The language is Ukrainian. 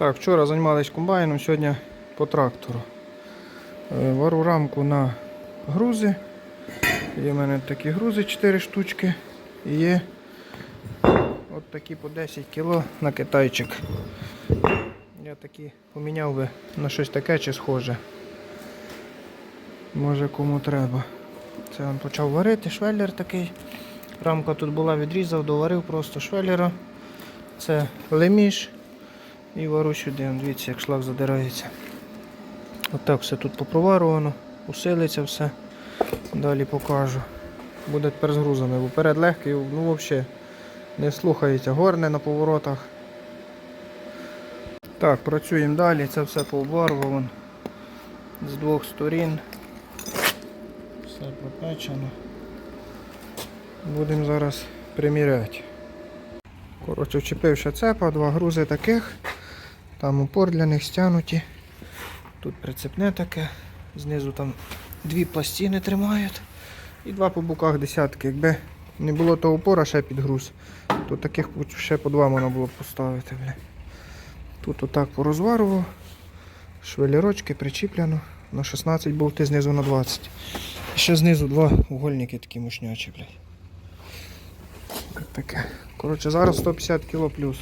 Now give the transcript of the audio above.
Так, вчора займалися комбайном, сьогодні по трактору. Е, Вару рамку на грузи. Є в мене такі грузи 4 штучки. І є от такі по 10 кг на китайчик. Я такі поміняв би на щось таке чи схоже. Може кому треба. Це він почав варити, швеллер такий. Рамка тут була відрізав, доварив просто швеллера. Це леміш. І вару сюди, дивіться, як шлак задирається. Отак все тут попроварувано, усилиться все. Далі покажу. Буде тепер з грузами, бо перед легкий, ну взагалі не слухається, горне на поворотах. Так, працюємо далі, це все пообварвано з двох сторін. Все пропечено. Будемо зараз приміряти. Коротше, вчепив ще цепа, два грузи таких. Там упор для них стягнуті. Тут прицепне таке. Знизу там дві пластини тримають. І два по боках десятки. Якби не було того упора ще під груз, то таких ще по два можна було б поставити. Бля. Тут отак порозварував. Швелірочки причіплено. На 16 болти, знизу на 20. Ще знизу два угольники такі мощнячі, блядь. Таке. Коротше, зараз 150 кг плюс.